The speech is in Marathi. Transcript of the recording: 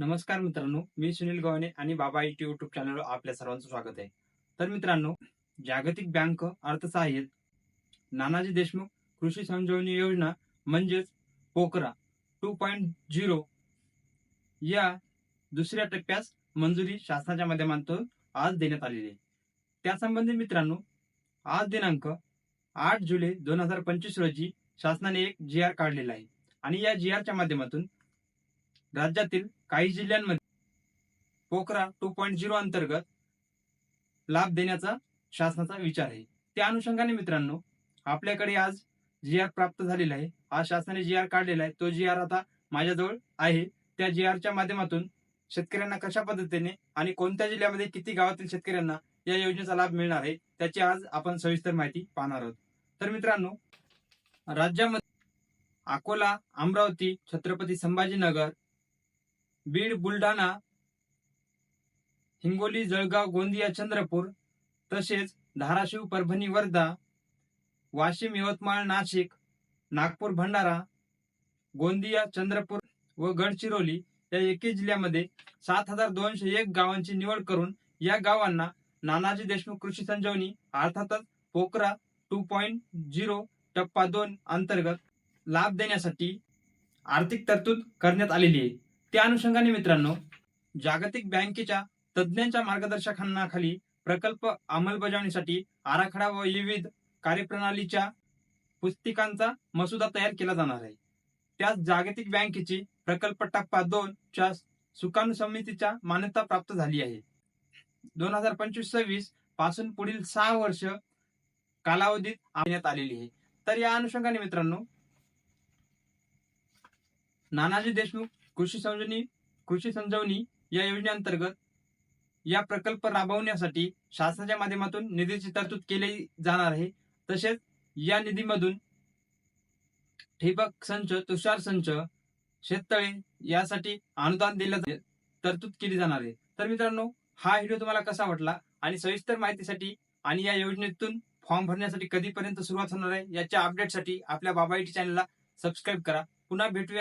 नमस्कार मित्रांनो मी सुनील गव्हाणे आणि बाबा इटी युट्यूब चॅनलवर आपल्या सर्वांचं स्वागत आहे. तर मित्रांनो जागतिक बँक अर्थसहाय्य नानाजी देशमुख कृषी संजीवनी योजना म्हणजेच पोकरा टू पॉईंट झिरो या दुसऱ्या टप्प्यास मंजुरी शासनाच्या माध्यमातून आज देण्यात आलेली आहे. त्यासंबंधी मित्रांनो आज दिनांक आठ जुलै दोन हजार पंचवीस रोजी शासनाने एक जी आर काढलेला आहे. आणि या जी आरच्या माध्यमातून राज्यातील काही जिल्ह्यांमध्ये पोखरा टू पॉईंट झिरो अंतर्गत लाभ देण्याचा शासनाचा विचार आहे. त्या अनुषंगाने मित्रांनो आपल्याकडे आज जी आर प्राप्त झालेला आहे. आज शासनाने जी आर काढलेला आहे. तो जी आर आता माझ्याजवळ आहे. त्या जी आरच्या माध्यमातून शेतकऱ्यांना कशा पद्धतीने आणि कोणत्या जिल्ह्यामध्ये किती गावातील शेतकऱ्यांना या योजनेचा लाभ मिळणार आहे त्याची आज आपण सविस्तर माहिती पाहणार आहोत. तर मित्रांनो राज्यामध्ये अकोला अमरावती छत्रपती संभाजीनगर बीड बुलढाणा हिंगोली जळगाव गोंदिया चंद्रपूर तसेच धाराशिव परभणी वर्धा वाशिम यवतमाळ नाशिक नागपूर भंडारा गोंदिया चंद्रपूर व गडचिरोली या एकही जिल्ह्यामध्ये सात हजार दोनशे एक गावांची निवड करून या गावांना नानाजी देशमुख कृषी संजीवनी अर्थातच पोकरा टू पॉईंट झिरो टप्पा दोन अंतर्गत लाभ देण्यासाठी आर्थिक तरतूद करण्यात आलेली आहे. त्या अनुषंगाने मित्रांनो जागतिक बँकेच्या तज्ज्ञांच्या मार्गदर्शकांनाखाली प्रकल्प अंमलबजावणीसाठी आराखडा व विविध कार्यप्रणालीच्या पुस्तिकांचा मसुदा तयार केला जाणार आहे. त्यात जागतिक बँकेची प्रकल्प टप्पा दोन च्या सुकाणू समितीच्या मान्यता प्राप्त झाली आहे. दोन हजार पंचवीस सव्वीसपासून पुढील सहा वर्ष कालावधीत आणण्यात आलेली आहे. तर या अनुषंगाने मित्रांनो नानाजी देशमुख कृषी संजीवनी कृषी संजीवनी या योजनेअंतर्गत या प्रकल्प राबवण्यासाठी शासनाच्या माध्यमातून निधीची तरतूद केली जाणार आहे. तसेच या निधीमधून ठिबक संच तुषार संच शेततळे यासाठी अनुदान दिलं तरतूद केली जाणार आहे. तर मित्रांनो हा व्हिडिओ तुम्हाला कसा वाटला आणि सविस्तर माहितीसाठी आणि या योजनेतून फॉर्म भरण्यासाठी कधीपर्यंत सुरुवात होणार आहे याच्या अपडेटसाठी आपल्या बाबा चॅनलला सबस्क्राईब करा. पुन्हा भेटूया.